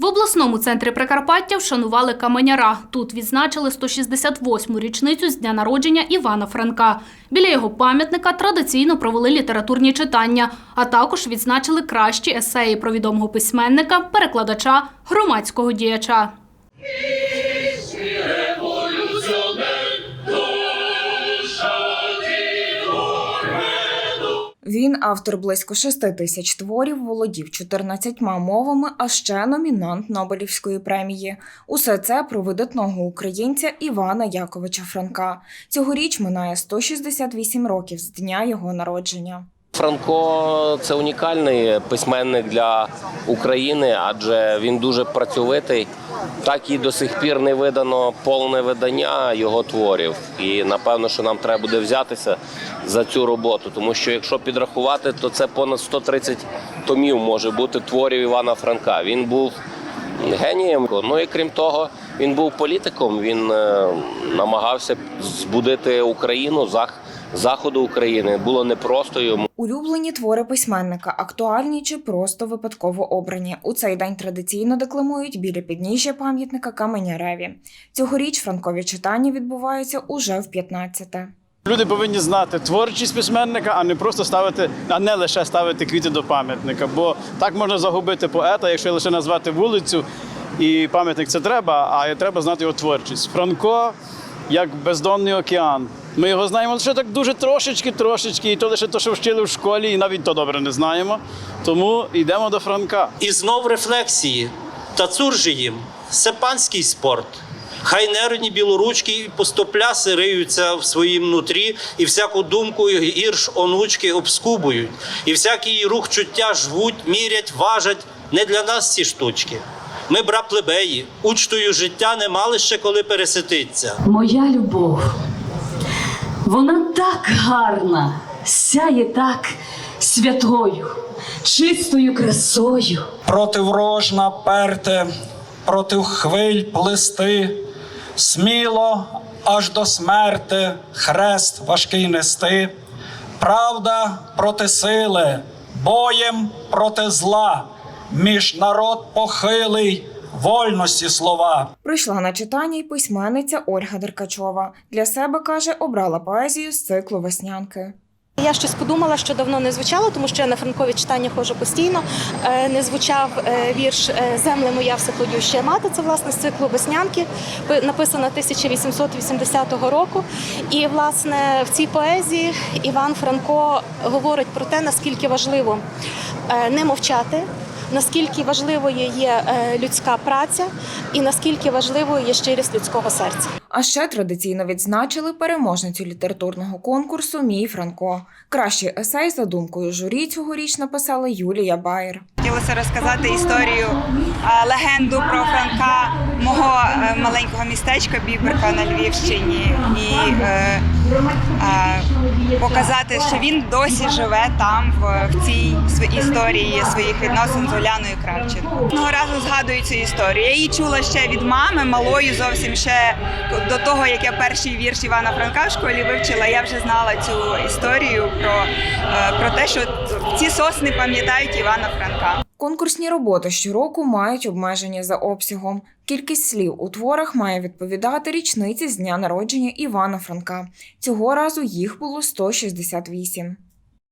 В обласному центрі Прикарпаття вшанували каменяра. Тут відзначили 168-му річницю з дня народження Івана Франка. Біля його пам'ятника традиційно провели літературні читання, а також відзначили кращі есеї про відомого письменника, перекладача, громадського діяча. Він автор близько 6 тисяч творів, володів 14 мовами, а ще номінант Нобелівської премії. Усе це про видатного українця Івана Яковича Франка. Цьогоріч минає 168 років з дня його народження. Франко це унікальний письменник для України, адже він дуже працьовитий. Так і до сих пір не видано повне видання його творів. І напевно, що нам треба буде взятися за цю роботу, тому що якщо підрахувати, то це понад 130 томів може бути творів Івана Франка. Він був генієм. Ну і крім того, він був політиком. Він е, намагався збудити Україну зах заходу України. Було непросто йому. Улюблені твори письменника, актуальні чи просто випадково обрані. У цей день традиційно декламують біля підніжжя пам'ятника Каменяреві. Цьогоріч франкові читання відбуваються уже в 15-те. Люди повинні знати творчість письменника, а не просто ставити, а не лише ставити квіти до пам'ятника. Бо так можна загубити поета, якщо лише назвати вулицю і пам'ятник це треба, а треба знати його творчість. Франко як бездонний океан. Ми його знаємо лише так дуже трошечки, трошечки, і то лише те, що вчили в школі, і навіть то добре не знаємо. Тому йдемо до Франка. І знов рефлексії. Та цур же їм, це панський спорт. Хай нервні білоручки і пустопляси риються в своїм нутрі, і всяку думку ірш онучки обскубують, і всякий рух чуття жвуть, мірять, важать. Не для нас ці штучки. Ми, бра плебеї, учтою життя не мали ще коли пересититься. Моя любов, вона так гарна, сяє так святою, чистою красою. проти ворожна перти, проти хвиль плести, сміло аж до смерти хрест важкий нести, правда проти сили, боєм проти зла, між народ похилий, вольності слова. Прийшла на читання й письменниця Ольга Деркачова. Для себе каже, обрала поезію з циклу веснянки. Я щось подумала, що давно не звучало, тому що я на франкові читання ходжу постійно. Е, Не звучав е, вірш е, Земле моя всеходюща мати. Це власне з циклу Веснянки, пи- написана 1880 року. І власне в цій поезії Іван Франко говорить про те, наскільки важливо не мовчати. Наскільки важливою є е, людська праця, і наскільки важливою є щирість людського серця. А ще традиційно відзначили переможницю літературного конкурсу Мій Франко. Кращий есей за думкою журі цьогоріч написала Юлія Байер. Хотілося розказати історію, легенду про Франка, мого е, маленького містечка Біберка на Львівщині, і е, показати, що він досі живе там, в, в цій історії своїх відносин з Оляною Кравченко. Одного разу згадую цю історію. Я її чула ще від мами, малою зовсім ще до того, як я перший вірш Івана Франка в школі вивчила. Я вже знала цю історію про, е, про те, що ці сосни пам'ятають Івана Франка. Конкурсні роботи щороку мають обмеження за обсягом. Кількість слів у творах має відповідати річниці з дня народження Івана Франка. Цього разу їх було 168.